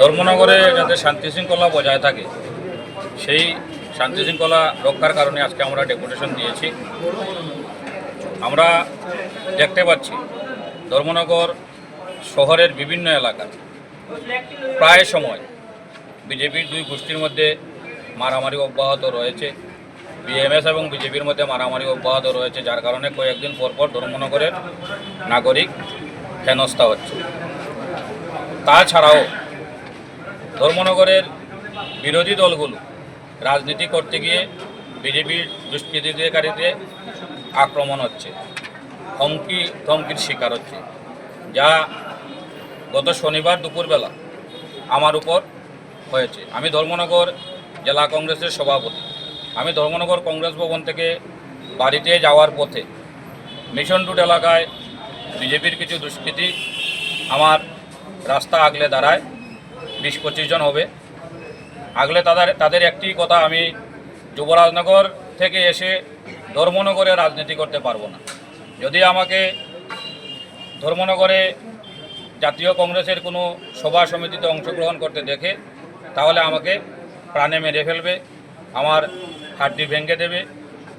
ধর্মনগরে যাতে শান্তি শৃঙ্খলা বজায় থাকে, সেই শান্তি শৃঙ্খলা রক্ষার কারণে আজকে আমরা ডেপুটেশন দিয়েছি। আমরা দেখতে পাচ্ছি, ধর্মনগর শহরের বিভিন্ন এলাকা প্রায় সময় বিজেপির দুই গোষ্ঠীর মধ্যে মারামারি অব্যাহত রয়েছে। বিএমএস এবং বিজেপির মধ্যে মারামারি অব্যাহত রয়েছে, যার কারণে কয়েকদিন পরপর ধর্মনগরের নাগরিক হেনস্থা হচ্ছে। তাছাড়াও ধর্মনগরের বিরোধী দলগুলো রাজনীতি করতে গিয়ে বিজেপির দুষ্কৃতিকারীতে আক্রমণ হচ্ছে, হুমকি ধমকির শিকার হচ্ছে। যা গত শনিবার দুপুরবেলা আমার উপর হয়েছে। আমি ধর্মনগর জেলা কংগ্রেসের সভাপতি। আমি ধর্মনগর কংগ্রেস ভবন থেকে বাড়িতে যাওয়ার পথে মিশন রুট এলাকায় বিজেপির কিছু দুষ্কৃতী আমার রাস্তা আগলে দাঁড়ায়। বিশ পঁচিশ জন হবে। আগলে তাদের তাদের একটি কথা, আমি যুবরাজনগর থেকে এসে ধর্মনগরে রাজনীতি করতে পারব না। যদি আমাকে ধর্মনগরে জাতীয় কংগ্রেসের কোনো সভা সমিতিতে অংশগ্রহণ করতে দেখে, তাহলে আমাকে প্রাণে মেরে ফেলবে, আমার হাড্ডি ভেঙে দেবে।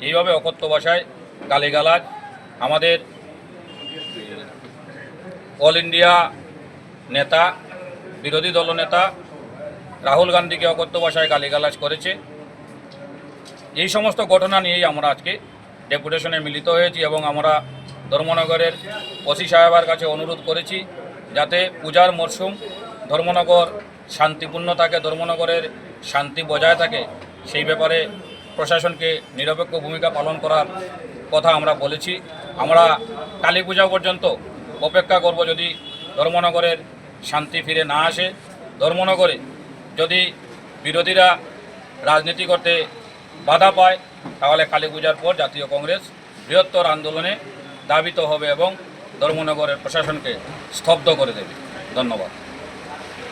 এইভাবে অকথ্য ভাষায় গালিগালাজ, আমাদের অল ইন্ডিয়া নেতা বিরোধী দলনেতা রাহুল গান্ধীকে অকথ্য ভাষায় গালিগালাজ করেছে। এই সমস্ত ঘটনা নিয়েই আমরা আজকে ডেপুটেশনে মিলিত হয়েছি এবং আমরা ধর্মনগরের ওসি সাহেবের কাছে অনুরোধ করেছি যাতে পূজার মরশুম ধর্মনগর শান্তিপূর্ণ থাকে, ধর্মনগরের শান্তি বজায় থাকে। সেই ব্যাপারে প্রশাসনকে নিরপেক্ষ ভূমিকা পালন করার কথা আমরা বলেছি। আমরা কালী পূজা পর্যন্ত অপেক্ষা করব যদি ধর্মনগরের শান্তি ফিরে না আসে ধর্মনগরে। যদি বিরোধীরা রাজনীতি করতে বাধা পায়, তাহলে কালী পূজার পর জাতীয় কংগ্রেস বৃহত্তর আন্দোলনে দাবিত হবে এবং ধর্মনগরের প্রশাসনকে স্তব্ধ করে দেবে। ধন্যবাদ।